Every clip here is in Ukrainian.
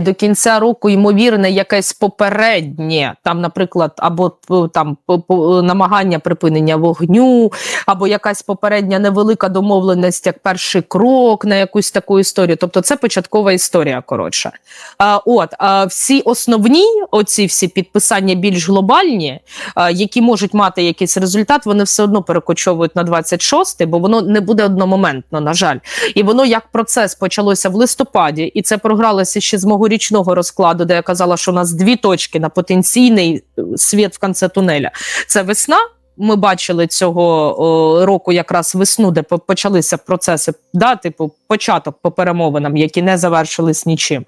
до кінця року ймовірне якесь попереднє, там, наприклад, або там намагання припинення вогню, або якась попередня невелика домовленість як перший крок на якусь таку історію. Тобто це початкова історія. Коротше, а, от а, всі основні, оці всі підписання більш глобальні, а, які можуть мати якийсь результат, вони все одно перекочовують на 26-й, бо воно не буде одномоментно, на жаль. І воно як процес почалося в листопаді, і це програлося ще з мого річного розкладу, де я казала, що у нас дві точки на потенційний е, світ в кінці тунеля. Це весна. Ми бачили цього о, року якраз весну, де почалися процеси, да, типу початок по перемовинам, які не завершились нічим.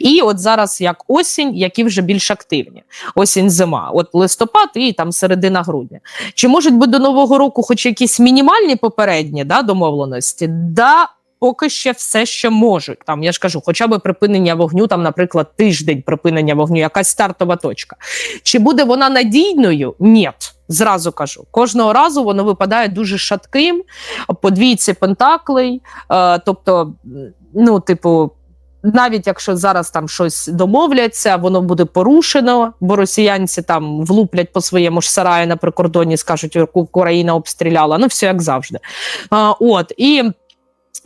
І от зараз як осінь, які вже більш активні. Осінь, зима, от листопад і там середина грудня. Чи можуть бути до нового року, хоч якісь мінімальні попередні да, домовленості? Да, поки ще все, що можуть. Там я ж кажу, хоча б припинення вогню, там, наприклад, тиждень припинення вогню, якась стартова точка. Чи буде вона надійною? Ні. Зразу кажу, кожного разу воно випадає дуже шатким, по двійці пентаклей. Е, тобто, ну, типу, навіть якщо зараз там щось домовляться, воно буде порушено, бо росіянці там влуплять по своєму ж сараю на прикордоні, скажуть, яку Україна обстріляла. Ну, все як завжди. А, от і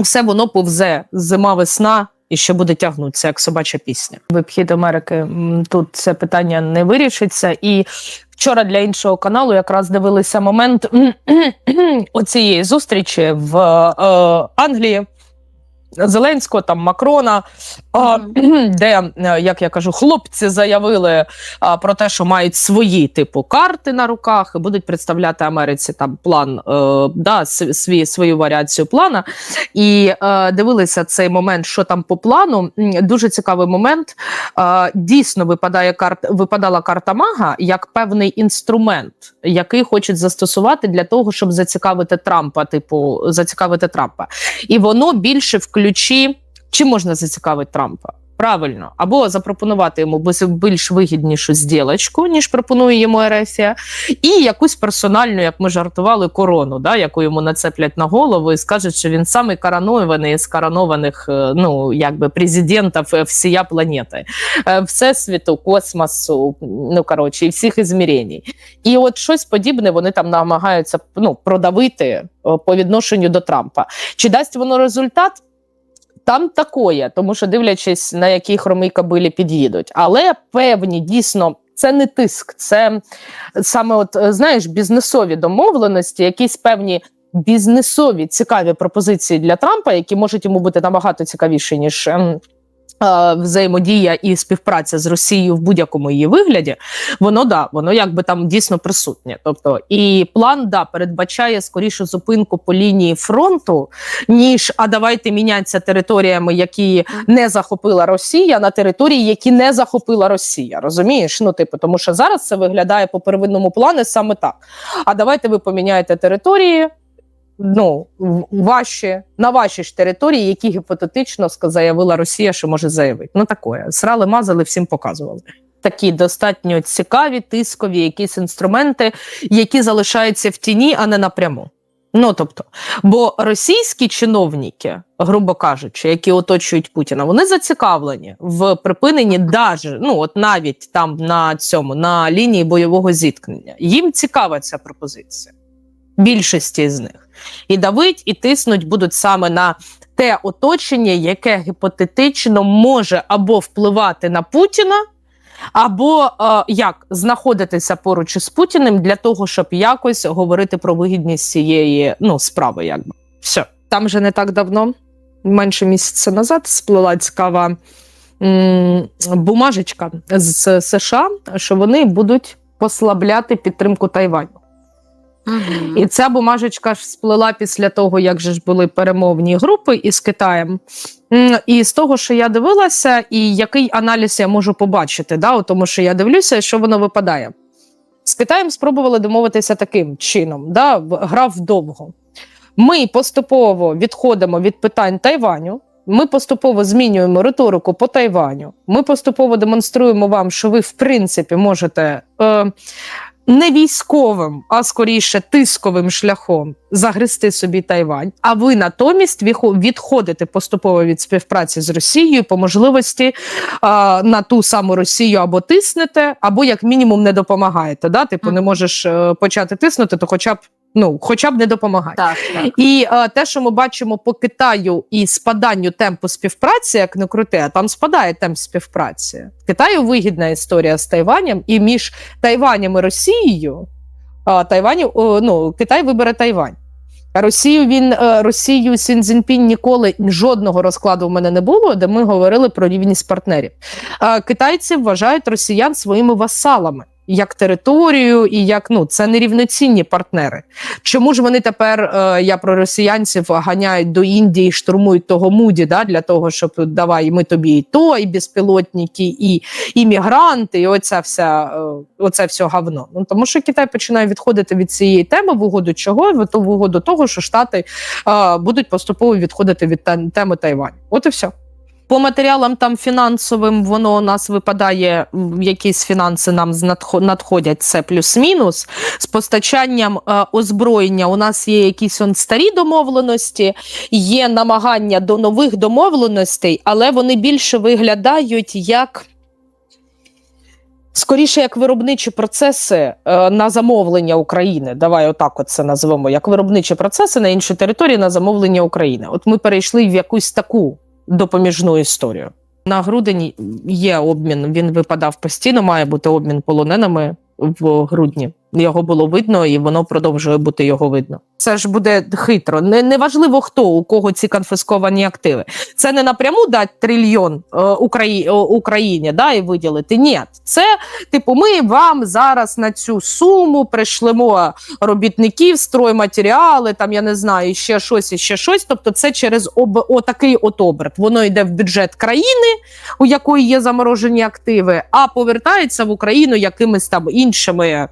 все воно повзе зима, весна. І ще буде тягнутися, як собача пісня. Вибхід Америки тут це питання не вирішиться. І вчора для іншого каналу якраз дивилися момент оцієї зустрічі в е, Англії. Зеленського, там Макрона, а, де, е, як я кажу, хлопці заявили про те, що мають свої типу карти на руках і будуть представляти Америці там план, е, да, свій, свою варіацію плана. І е, дивилися цей момент, що там по плану. Дуже цікавий момент. Е, дійсно випадає карт, випадала карта мага як певний інструмент, який хочуть застосувати для того, щоб зацікавити Трампа, типу, зацікавити Трампа. І воно більше в ключі, чи можна зацікавити Трампа? Правильно, або запропонувати йому більш вигіднішу зділочку, ніж пропонує йому Ерефія, і якусь персональну, як ми жартували, корону, да, яку йому нацеплять на голову і скажуть, що він самий коронований з коронованих е, ну, якби президентів е, всія планети, е, всесвіту, космосу, ну коротше, і всіх ізмірень. І от щось подібне вони там намагаються ну, продавити по відношенню до Трампа. Чи дасть воно результат? Там такое, тому що дивлячись, на які хромій кабилі під'їдуть. Але певні дійсно. Це не тиск, це саме, от е, знаєш, бізнесові домовленості, якісь певні бізнесові цікаві пропозиції для Трампа, які можуть йому бути набагато цікавіші, ніж ем, взаємодія і співпраця з Росією в будь-якому її вигляді. Воно да, воно якби там дійсно присутнє. Тобто, і план да передбачає скоріше зупинку по лінії фронту, ніж а давайте мінятися територіями, які не захопила Росія, на території, які не захопила Росія. Розумієш? Ну, типу, тому що зараз це виглядає по первинному плану саме так. А давайте ви поміняєте території. Ну, ваші на вашій ж території, які гіпотетично заявила Росія, що може заявити. Ну такое. Срали, мазали, всім показували. Такі достатньо цікаві, тискові якісь інструменти, які залишаються в тіні, а не напряму. Ну тобто, бо російські чиновники, грубо кажучи, які оточують Путіна, вони зацікавлені в припиненні даже, ну от навіть там на цьому на лінії бойового зіткнення. Їм цікава ця пропозиція. Більшості з них. І давить, і тиснуть будуть саме на те оточення, яке гіпотетично може або впливати на Путіна, або е, як знаходитися поруч із Путіним для того, щоб якось говорити про вигідність цієї ну, справи. Якби все там же не так давно, менше місяця назад, сплила цікава м, бумажечка з США, що вони будуть послабляти підтримку Тайваню. І ця бумажечка ж сплила після того, як же ж були перемовні групи із Китаєм. І з того, що я дивилася, і який аналіз я можу побачити, да, от тому що я дивлюся, що воно випадає. З Китаєм спробували домовитися таким чином, да, в- гра вдовго. Ми поступово відходимо від питань Тайваню. Ми поступово змінюємо риторику по Тайваню. Ми поступово демонструємо вам, що ви, в принципі, можете е, не військовим, а скоріше тисковим шляхом загрести собі Тайвань. А ви натомість відходите поступово від співпраці з Росією по можливості а, на ту саму Росію або тиснете, або як мінімум не допомагаєте. Да? Типу, не можеш е, почати тиснути, то хоча б ну, хоча б не допомагай. Так, так. І е, те, що ми бачимо по Китаю і спаданню темпу співпраці, як не крути, а там спадає темп співпраці. Китаю вигідна історія з Тайванем, і між Тайванем і Росією а, Тайвані, о, ну, Китай вибере Тайвань. Росію він е, Росію Сін Цзіньпінь ніколи жодного розкладу в мене не було, де ми говорили про рівність партнерів. Китайці вважають росіян своїми васалами. Як територію, і як ну це нерівноцінні партнери. Чому ж вони тепер е, я про росіянців ганяють до Індії, штурмують того муді, да, для того, щоб давай ми тобі і то, і безпілотники, і іммігранти, і оця вся е, оце все говно. Ну тому що Китай починає відходити від цієї теми в угоду чого? В угоду того, що Штати е, будуть поступово відходити від теми Тайвань. От і все. По матеріалам там фінансовим воно у нас випадає, якісь фінанси нам надходять, це плюс-мінус. З постачанням е, озброєння у нас є якісь он старі домовленості, є намагання до нових домовленостей, але вони більше виглядають як. Скоріше, як виробничі процеси е, на замовлення України. Давай отак от це назвемо як виробничі процеси на іншій території на замовлення України. От ми перейшли в якусь таку допоміжну історію. На грудень є обмін. Він випадав постійно. Має бути обмін полоненими в грудні. Його було видно, і воно продовжує бути його видно. Це ж буде хитро. Не, не важливо хто у кого ці конфісковані активи. Це не напряму дати трильйон е, Украї, е, Україні да, і виділити. Ні, це типу, ми вам зараз на цю суму пришлемо робітників, стройматеріали, там я не знаю, ще щось, і ще щось. Тобто, це через об, отакий от оберт. Воно йде в бюджет країни, у якої є заморожені активи, а повертається в Україну якимись там іншими,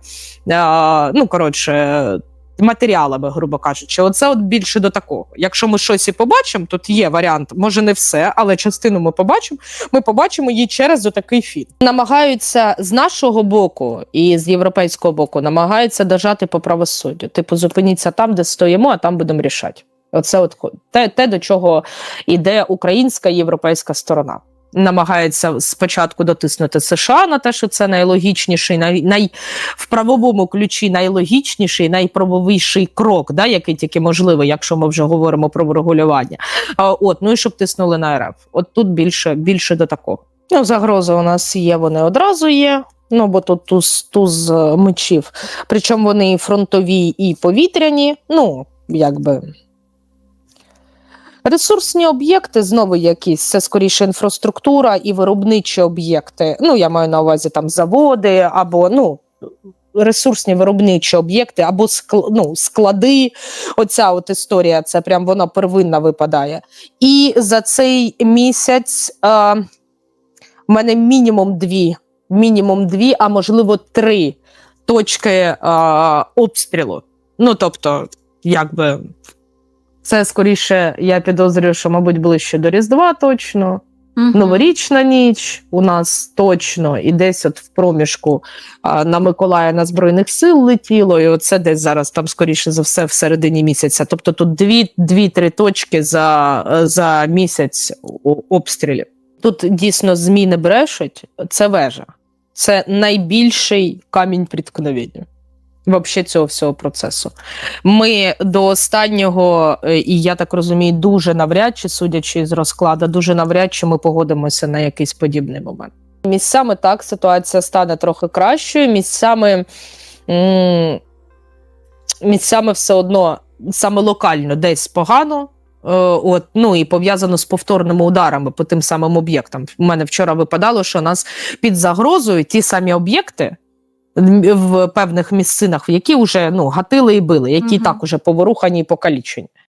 е, ну коротше. Матеріалами, грубо кажучи, оце от більше до такого. Якщо ми щось і побачимо, тут є варіант, може не все, але частину ми побачимо. Ми побачимо її через отакий фільм. Намагаються з нашого боку і з європейського боку намагаються дожати по правосуддю. Типу, зупиніться там, де стоїмо, а там будемо рішати. Оце от те, те, до чого йде українська європейська сторона. Намагається спочатку дотиснути США на те, що це найлогічніший, най, най в правовому ключі найлогічніший, найправовіший крок, да, який тільки можливий, якщо ми вже говоримо про врегулювання. А, от, ну і щоб тиснули на РФ. От тут більше, більше до такого. Ну, загрози у нас є, вони одразу є. Ну, бо тут туз, туз е, мечів. Причому вони і фронтові, і повітряні. Ну, якби. Ресурсні об'єкти знову якісь, це скоріше інфраструктура і виробничі об'єкти. Ну, я маю на увазі там заводи або ну, ресурсні виробничі об'єкти, або ну, склади. Оця от історія, це прям вона первинна випадає. І за цей місяць е, в мене мінімум дві, мінімум дві, а можливо три точки е, обстрілу. Ну, тобто, якби. Це скоріше, я підозрюю, що, мабуть, ближче до Різдва точно. Мгм. Новорічна ніч у нас точно, і десь от в проміжку а, на Миколая на Збройних сил летіло, і оце десь зараз там, скоріше за все, в середині місяця. Тобто тут дві, дві-три точки за, за місяць обстрілів. Тут дійсно ЗМІ не брешуть, це вежа. Це найбільший камінь приткновення. Вообще цього всього процесу. Ми до останнього, е, і я так розумію, дуже навряд чи, судячи з розкладу, дуже навряд чи ми погодимося на якийсь подібний момент. Місцями так ситуація стане трохи кращою. Місцями, місцями все одно саме локально десь погано. Е, От, ну і пов'язано з повторними ударами по тим самим об'єктам. У мене вчора випадало, що нас під загрозою ті самі об'єкти в певних місцинах, які вже ну гатили і били, які Мгм. так уже поворухані і покалічені.